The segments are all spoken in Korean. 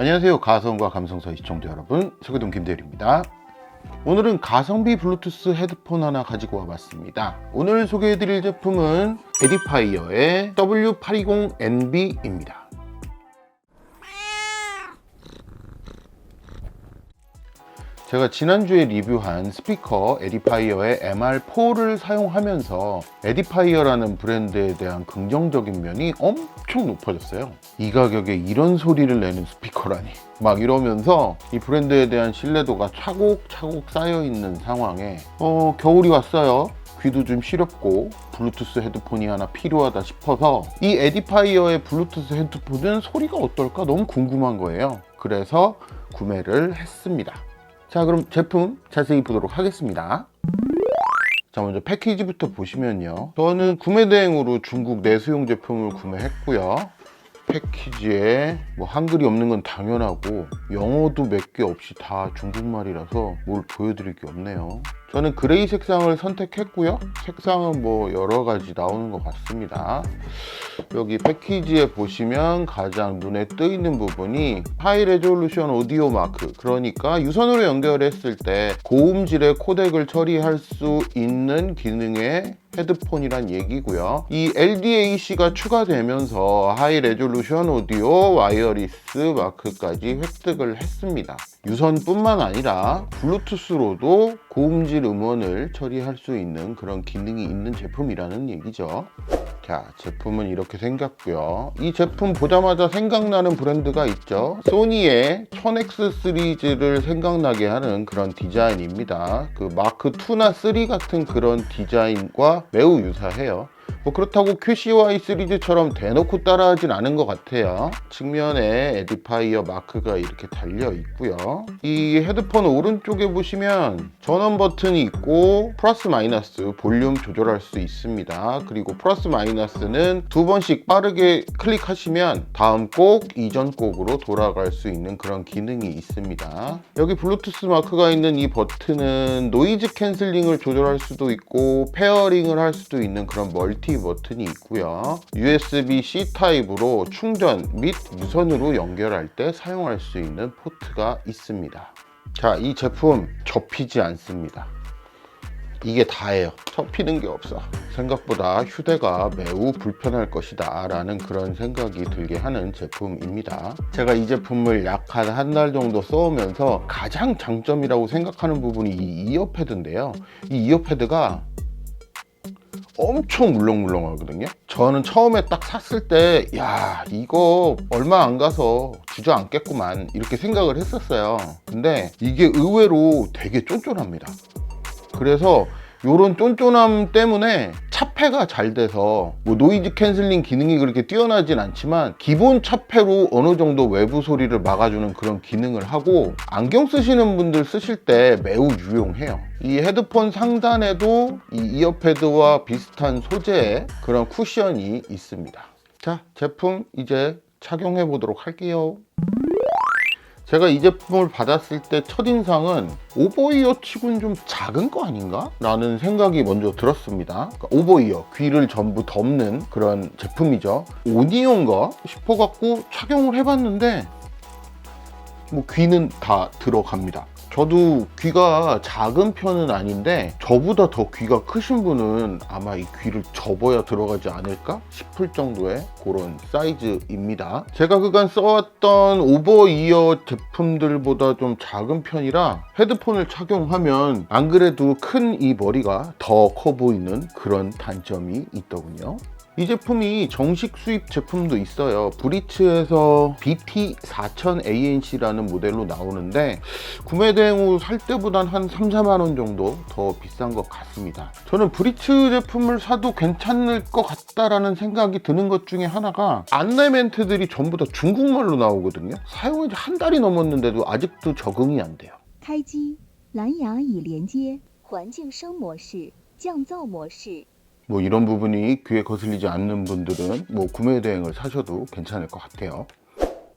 안녕하세요. 가성과 감성사의 시청자 여러분, 소개동 김대일입니다. 오늘은 가성비 블루투스 헤드폰 하나 가지고 와봤습니다. 오늘 소개해드릴 제품은 에디파이어의 W820NB입니다. 제가 지난주에 리뷰한 스피커 에디파이어의 MR4를 사용하면서 에디파이어라는 브랜드에 대한 긍정적인 면이 엄청 높아졌어요. 이 가격에 이런 소리를 내는 스피커라니. 막 이러면서 이 브랜드에 대한 신뢰도가 차곡차곡 쌓여 있는 상황에 어, 겨울이 왔어요. 귀도 좀 시렵고 블루투스 헤드폰이 하나 필요하다 싶어서 이 에디파이어의 블루투스 헤드폰은 소리가 어떨까 너무 궁금한 거예요. 그래서 구매를 했습니다. 자 그럼 제품 자세히 보도록 하겠습니다. 자 먼저 패키지부터 보시면요. 저는 구매 대행으로 중국 내수용 제품을 구매했고요. 패키지에 뭐 한글이 없는 건 당연하고 영어도 몇 개 없이 다 중국말이라서 뭘 보여드릴 게 없네요 저는 그레이 색상을 선택했고요 색상은 뭐 여러 가지 나오는 것 같습니다 여기 패키지에 보시면 가장 눈에 뜨이는 부분이 하이 레졸루션 오디오 마크 그러니까 유선으로 연결했을 때 고음질의 코덱을 처리할 수 있는 기능의 헤드폰이란 얘기고요. 이 LDAC가 추가되면서 하이 레졸루션 오디오 와이어리스 마크까지 획득을 했습니다. 유선뿐만 아니라 블루투스로도 고음질 음원을 처리할 수 있는 그런 기능이 있는 제품이라는 얘기죠. 자, 제품은 이렇게 생겼고요. 이 제품 보자마자 생각나는 브랜드가 있죠. 소니의 1000X 시리즈를 생각나게 하는 그런 디자인입니다. 그 마크 2나 3 같은 그런 디자인과 매우 유사해요. 뭐 그렇다고 QCY 시리즈처럼 대놓고 따라하진 않은 것 같아요. 측면에 에디파이어 마크가 이렇게 달려 있고요. 이 헤드폰 오른쪽에 보시면 전원 버튼이 있고 플러스 마이너스 볼륨 조절할 수 있습니다. 그리고 플러스 마이너스는 두 번씩 빠르게 클릭하시면 다음 곡, 이전 곡으로 돌아갈 수 있는 그런 기능이 있습니다. 여기 블루투스 마크가 있는 이 버튼은 노이즈 캔슬링을 조절할 수도 있고 페어링을 할 수도 있는 그런 멀티 버튼이 있고요. USB-C 타입으로 충전 및 무선으로 연결할 때 사용할 수 있는 포트가 있습니다. 자, 이 제품 접히지 않습니다. 이게 다예요. 접히는 게 없어. 생각보다 휴대가 매우 불편할 것이다 라는 그런 생각이 들게 하는 제품입니다. 제가 이 제품을 약 한 한 달 정도 써오면서 가장 장점이라고 생각하는 부분이 이 이어패드인데요. 이 이어패드가 엄청 물렁물렁 하거든요. 저는 처음에 딱 샀을 때, 야, 이거 얼마 안 가서 주저앉겠구만. 이렇게 생각을 했었어요. 근데 이게 의외로 되게 쫀쫀합니다. 그래서 요런 쫀쫀함 때문에 차폐가 잘 돼서 뭐 노이즈 캔슬링 기능이 그렇게 뛰어나진 않지만 기본 차폐로 어느 정도 외부 소리를 막아주는 그런 기능을 하고 안경 쓰시는 분들 쓰실 때 매우 유용해요. 이 헤드폰 상단에도 이 이어패드와 비슷한 소재의 그런 쿠션이 있습니다. 자, 제품 이제 착용해 보도록 할게요. 제가 이 제품을 받았을 때 첫인상은 오버이어 치고는 좀 작은 거 아닌가? 라는 생각이 먼저 들었습니다. 그러니까 오버이어, 귀를 전부 덮는 그런 제품이죠. 오니온가 싶어갖고 착용을 해봤는데 뭐 귀는 다 들어갑니다. 저도 귀가 작은 편은 아닌데 저보다 더 귀가 크신 분은 아마 이 귀를 접어야 들어가지 않을까 싶을 정도의 그런 사이즈입니다. 제가 그간 써왔던 오버 이어 제품들보다 좀 작은 편이라 헤드폰을 착용하면 안 그래도 큰 이 머리가 더 커 보이는 그런 단점이 있더군요. 이 제품이 정식 수입 제품도 있어요. 브리츠에서 BT4000ANC라는 모델로 나오는데 구매 대행으로 살 때보단 한 3, 4만 원 정도 더 비싼 것 같습니다. 저는 브리츠 제품을 사도 괜찮을 것 같다라는 생각이 드는 것 중에 하나가 안내 멘트들이 전부 다 중국말로 나오거든요. 사용한 지 한 달이 넘었는데도 아직도 적응이 안 돼요. 开机，蓝牙已连接，环境声模式、降噪模式。 뭐 이런 부분이 귀에 거슬리지 않는 분들은 뭐 구매 대행을 사셔도 괜찮을 것 같아요.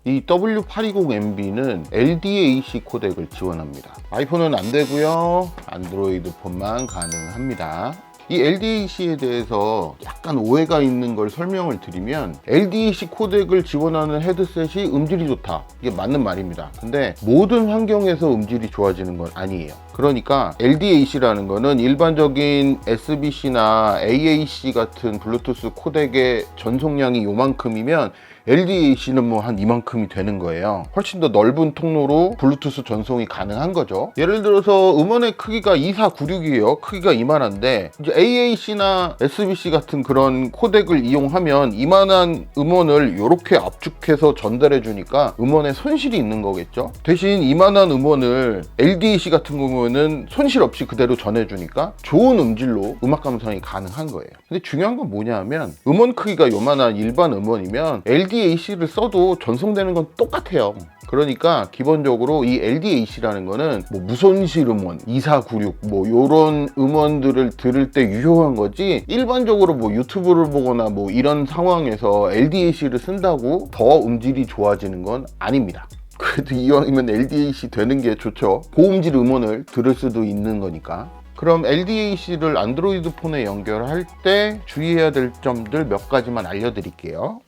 이 W820MB는 LDAC 코덱을 지원합니다. 아이폰은 안 되고요. 안드로이드 폰만 가능합니다. 이 LDAC에 대해서 약간 오해가 있는 걸 설명을 드리면 LDAC 코덱을 지원하는 헤드셋이 음질이 좋다. 이게 맞는 말입니다. 근데 모든 환경에서 음질이 좋아지는 건 아니에요. 그러니까 LDAC라는 거는 일반적인 SBC나 AAC 같은 블루투스 코덱의 전송량이 요만큼이면 LDAC는 뭐 한 이만큼이 되는 거예요. 훨씬 더 넓은 통로로 블루투스 전송이 가능한 거죠. 예를 들어서 음원의 크기가 2496이에요. 크기가 이만한데 이제 AAC나 SBC 같은 그런 코덱을 이용하면 이만한 음원을 이렇게 압축해서 전달해 주니까 음원에 손실이 있는 거겠죠. 대신 이만한 음원을 LDAC 같은 경우는 손실 없이 그대로 전해 주니까 좋은 음질로 음악 감상이 가능한 거예요. 근데 중요한 건 뭐냐 하면 음원 크기가 요만한 일반 음원이면 LDAC를 써도 전송되는 건 똑같아요. 그러니까 기본적으로 이 LDAC라는 거는 뭐 무손실 음원, 2496 뭐 요런 음원들을 들을 때 유효한 거지 일반적으로 뭐 유튜브를 보거나 뭐 이런 상황에서 LDAC를 쓴다고 더 음질이 좋아지는 건 아닙니다. 그래도 이왕이면 LDAC 되는 게 좋죠. 고음질 음원을 들을 수도 있는 거니까. 그럼 LDAC를 안드로이드 폰에 연결할 때 주의해야 될 점들 몇 가지만 알려드릴게요.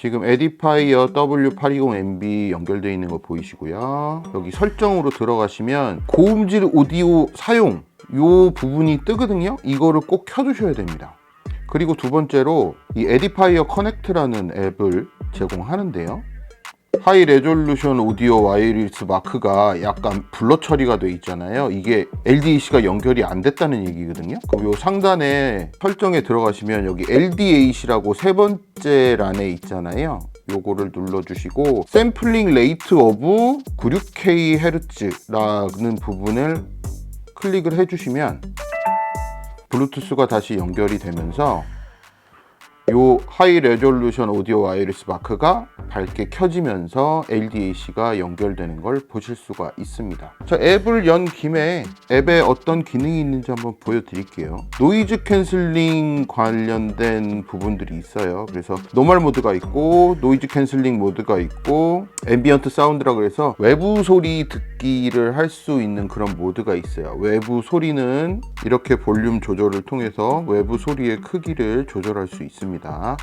지금 에디파이어 W820MB 연결되어 있는 거 보이시고요. 여기 설정으로 들어가시면 고음질 오디오 사용 요 부분이 뜨거든요. 이거를 꼭 켜두셔야 됩니다. 그리고 두 번째로 이 에디파이어 커넥트라는 앱을 제공하는데요. 하이 레졸루션 오디오 와이리스 마크가 약간 블러 처리가 돼 있잖아요. 이게 LDAC가 연결이 안 됐다는 얘기거든요. 그럼 요 상단에 설정에 들어가시면 여기 LDAC라고 세 번째 란에 있잖아요. 요거를 눌러주시고 샘플링 레이트 오브 96K 헤르츠라는 부분을 클릭을 해주시면 블루투스가 다시 연결이 되면서 요 하이 레졸루션 오디오 와이리스 마크가 밝게 켜지면서 LDAC가 연결되는 걸 보실 수가 있습니다. 자, 앱을 연 김에 앱에 어떤 기능이 있는지 한번 보여드릴게요. 노이즈 캔슬링 관련된 부분들이 있어요. 그래서 노멀 모드가 있고 노이즈 캔슬링 모드가 있고 앰비언트 사운드라 그래서 외부 소리 듣기 를 할 수 있는 그런 모드가 있어요. 외부 소리는 이렇게 볼륨 조절을 통해서 외부 소리의 크기를 조절할 수 있습니다.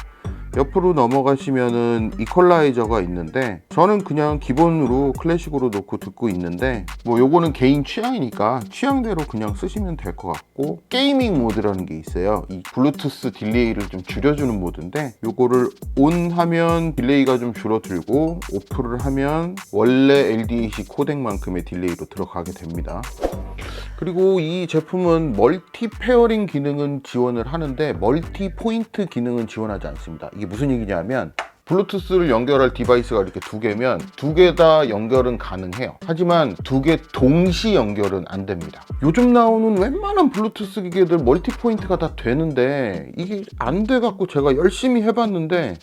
옆으로 넘어가시면은 이퀄라이저가 있는데 저는 그냥 기본으로 클래식으로 놓고 듣고 있는데 뭐 요거는 개인 취향이니까 취향대로 그냥 쓰시면 될 것 같고 게이밍 모드라는 게 있어요 이 블루투스 딜레이를 좀 줄여주는 모드인데 요거를 온 하면 딜레이가 좀 줄어들고 오프를 하면 원래 LDAC 코덱만큼의 딜레이로 들어가게 됩니다 그리고 이 제품은 멀티 페어링 기능은 지원을 하는데 멀티 포인트 기능은 지원하지 않습니다. 이게 무슨 얘기냐면 블루투스를 연결할 디바이스가 이렇게 두 개면 두 개 다 연결은 가능해요. 하지만 두 개 동시 연결은 안 됩니다. 요즘 나오는 웬만한 블루투스 기계들 멀티 포인트가 다 되는데 이게 안 돼 갖고 제가 열심히 해봤는데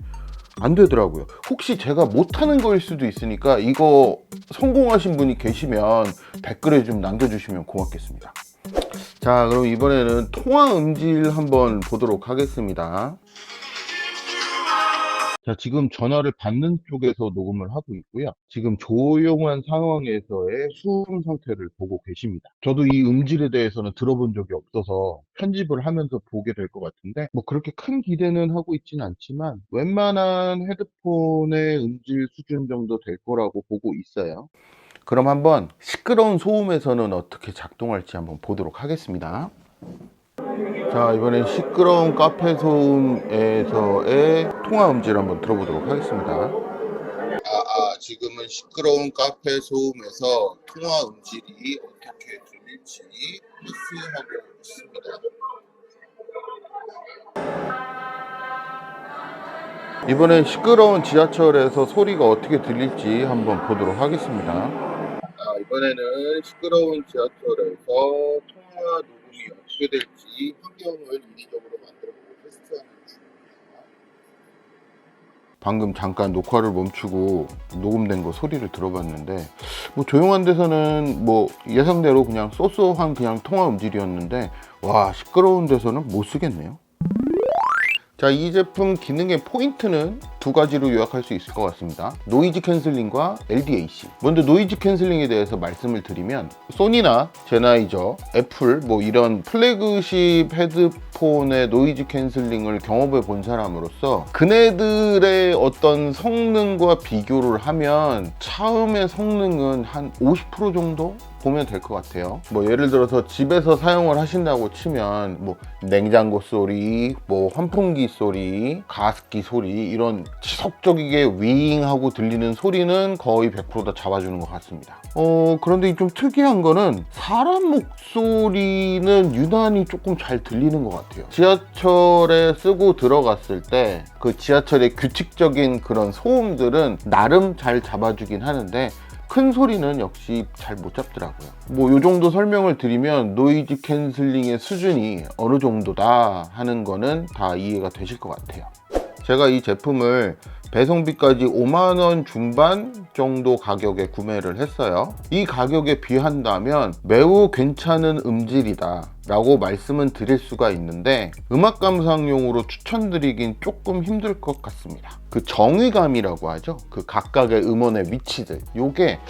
안 되더라고요. 혹시 제가 못하는 거일 수도 있으니까 이거 성공하신 분이 계시면 댓글에 좀 남겨주시면 고맙겠습니다. 자, 그럼 이번에는 통화 음질 한번 보도록 하겠습니다. 자, 지금 전화를 받는 쪽에서 녹음을 하고 있고요. 지금 조용한 상황에서의 수음 상태를 보고 계십니다. 저도 이 음질에 대해서는 들어본 적이 없어서 편집을 하면서 보게 될 것 같은데, 뭐 그렇게 큰 기대는 하고 있진 않지만, 웬만한 헤드폰의 음질 수준 정도 될 거라고 보고 있어요. 그럼 한번 시끄러운 소음에서는 어떻게 작동할지 한번 보도록 하겠습니다. 자, 이번엔 시끄러운 카페 소음에서의 통화 음질 한번 들어보도록 하겠습니다. 아, 아, 지금은 시끄러운 카페 소음에서 통화 음질이 어떻게 들릴지 테스트하고 있습니다. 이번엔 시끄러운 지하철에서 소리가 어떻게 들릴지 한번 보도록 하겠습니다. 아, 이번에는 시끄러운 지하철에서 통화 어떻게 될지 환경을 인위적으로 만들어보고 테스트하는 중입니다. 방금 잠깐 녹화를 멈추고 녹음된 거 소리를 들어봤는데 뭐 조용한 데서는 뭐 예상대로 그냥 쏘쏘한 그냥 통화 음질이었는데 와 시끄러운 데서는 못 쓰겠네요. 자, 이 제품 기능의 포인트는 두 가지로 요약할 수 있을 것 같습니다. 노이즈 캔슬링과 LDAC. 먼저 노이즈 캔슬링에 대해서 말씀을 드리면 소니나 제나이저, 애플 뭐 이런 플래그십 헤드폰의 노이즈 캔슬링을 경험해 본 사람으로서 그네들의 어떤 성능과 비교를 하면 처음의 성능은 한 50% 정도 보면 될 것 같아요. 뭐 예를 들어서 집에서 사용을 하신다고 치면 뭐 냉장고 소리, 뭐 환풍기 소리, 가습기 소리 이런 지속적이게 윙하고 들리는 소리는 거의 100%다 잡아주는 것 같습니다. 어 그런데 좀 특이한 거는 사람 목소리는 유난히 조금 잘 들리는 것 같아요. 지하철에 쓰고 들어갔을 때 그 지하철의 규칙적인 그런 소음들은 나름 잘 잡아주긴 하는데 큰 소리는 역시 잘 못 잡더라고요. 뭐 요 정도 설명을 드리면 노이즈 캔슬링의 수준이 어느 정도다 하는 거는 다 이해가 되실 것 같아요. 제가 이 제품을 배송비까지 5만 원 중반 정도 가격에 구매를 했어요. 이 가격에 비한다면 매우 괜찮은 음질이다. 라고 말씀은 드릴 수가 있는데 음악 감상용으로 추천드리긴 조금 힘들 것 같습니다. 그 정의감이라고 하죠. 그 각각의 음원의 위치들. 요게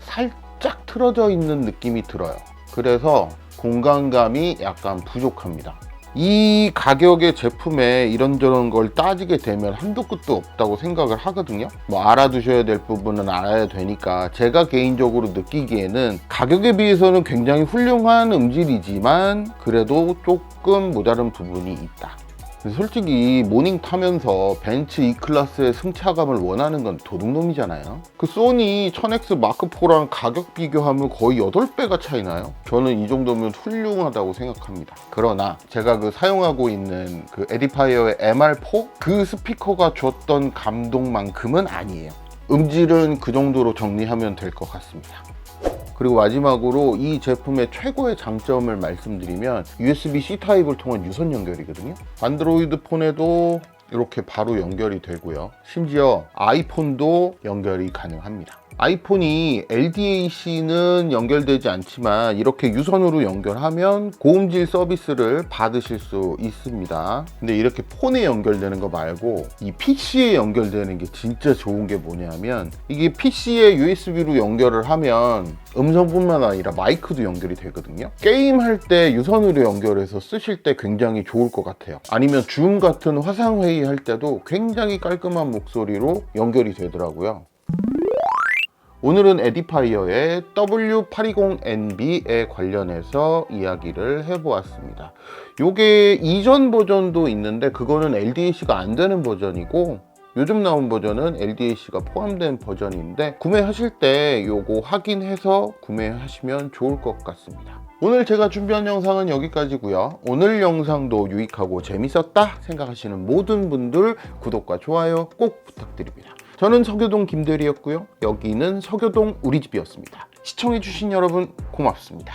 살짝 틀어져 있는 느낌이 들어요. 그래서 공간감이 약간 부족합니다. 이 가격의 제품에 이런저런 걸 따지게 되면 한도 끝도 없다고 생각을 하거든요. 뭐 알아두셔야 될 부분은 알아야 되니까 제가 개인적으로 느끼기에는 가격에 비해서는 굉장히 훌륭한 음질이지만 그래도 조금 모자른 부분이 있다. 솔직히 모닝 타면서 벤츠 E 클래스의 승차감을 원하는 건 도둑놈이잖아요. 그 소니 1000X 마크4랑 가격 비교하면 거의 8배가 차이나요. 저는 이 정도면 훌륭하다고 생각합니다. 그러나 제가 그 사용하고 있는 그 에디파이어의 MR4 그 스피커가 줬던 감동만큼은 아니에요. 음질은 그 정도로 정리하면 될 것 같습니다. 그리고 마지막으로 이 제품의 최고의 장점을 말씀드리면 USB-C 타입을 통한 유선 연결이거든요. 안드로이드 폰에도 이렇게 바로 연결이 되고요. 심지어 아이폰도 연결이 가능합니다. 아이폰이 LDAC는 연결되지 않지만 이렇게 유선으로 연결하면 고음질 서비스를 받으실 수 있습니다. 근데 이렇게 폰에 연결되는 거 말고 이 PC에 연결되는 게 진짜 좋은 게 뭐냐면 이게 PC에 USB로 연결을 하면 음성뿐만 아니라 마이크도 연결이 되거든요. 게임할 때 유선으로 연결해서 쓰실 때 굉장히 좋을 것 같아요. 아니면 줌 같은 화상회의 할 때도 굉장히 깔끔한 목소리로 연결이 되더라고요. 오늘은 에디파이어의 W820NB에 관련해서 이야기를 해보았습니다. 요게 이전 버전도 있는데 그거는 LDAC가 안 되는 버전이고 요즘 나온 버전은 LDAC가 포함된 버전인데 구매하실 때 요거 확인해서 구매하시면 좋을 것 같습니다. 오늘 제가 준비한 영상은 여기까지고요. 오늘 영상도 유익하고 재밌었다 생각하시는 모든 분들 구독과 좋아요 꼭 부탁드립니다. 저는 서교동 김대리였고요. 여기는 서교동 우리 집이었습니다. 시청해주신 여러분 고맙습니다.